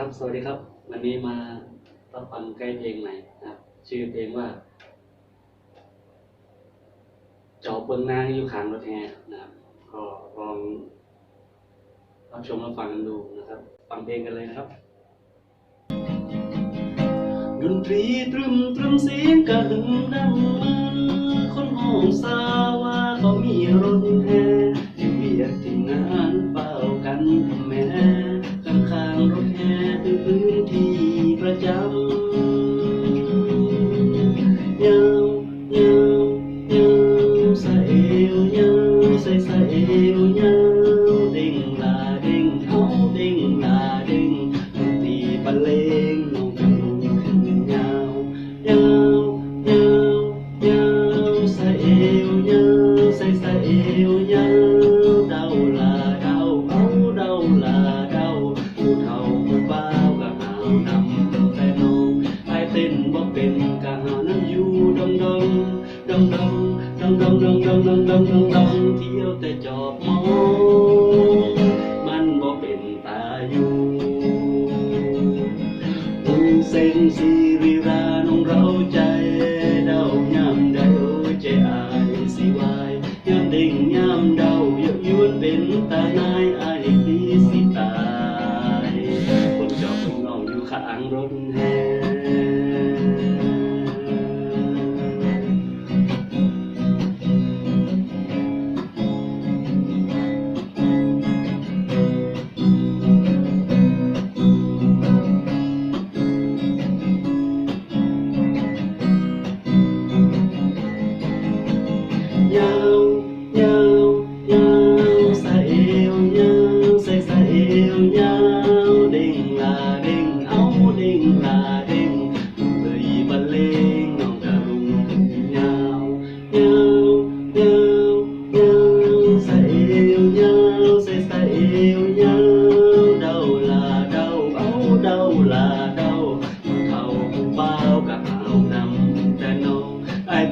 ครับ สวัสดีครับ วันนี้มารับฟังใกล้เพลงใหม่นะครับ ชื่อเพลงว่าจอเบิงนางอยู่ขางรถแห่นะครับ ก็ลองรับชมรับฟังกันดูนะครับ ฟังเพลงกันเลยนะครับดนตรีตรึมตรึมเสียงกระหึ่มดัง ก็หาวนำแต่น้องไอายเต้นบ่เป็นก็หานั้น rotten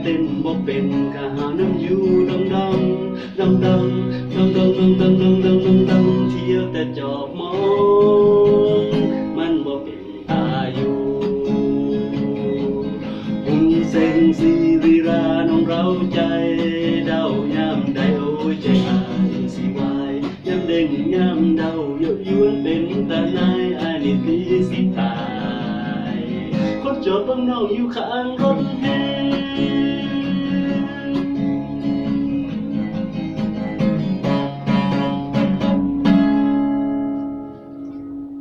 เต้นบ่เป็นกะหาน้ำอยู่ดองดองดองดองดองดองดองดองดองดองดองดองเที่ยวแต่จอบมองมันบ่เป็นตาอยู่หุ่นเส้นสีรีราน้องเราใจเดายามใดโอ้ยใจอายสิวายยามเด้งยามเดาเยอะยวนเป็นตานายอายนี่พี่สิตายคนจอดเบังน้องอยู่ข้างรถแห่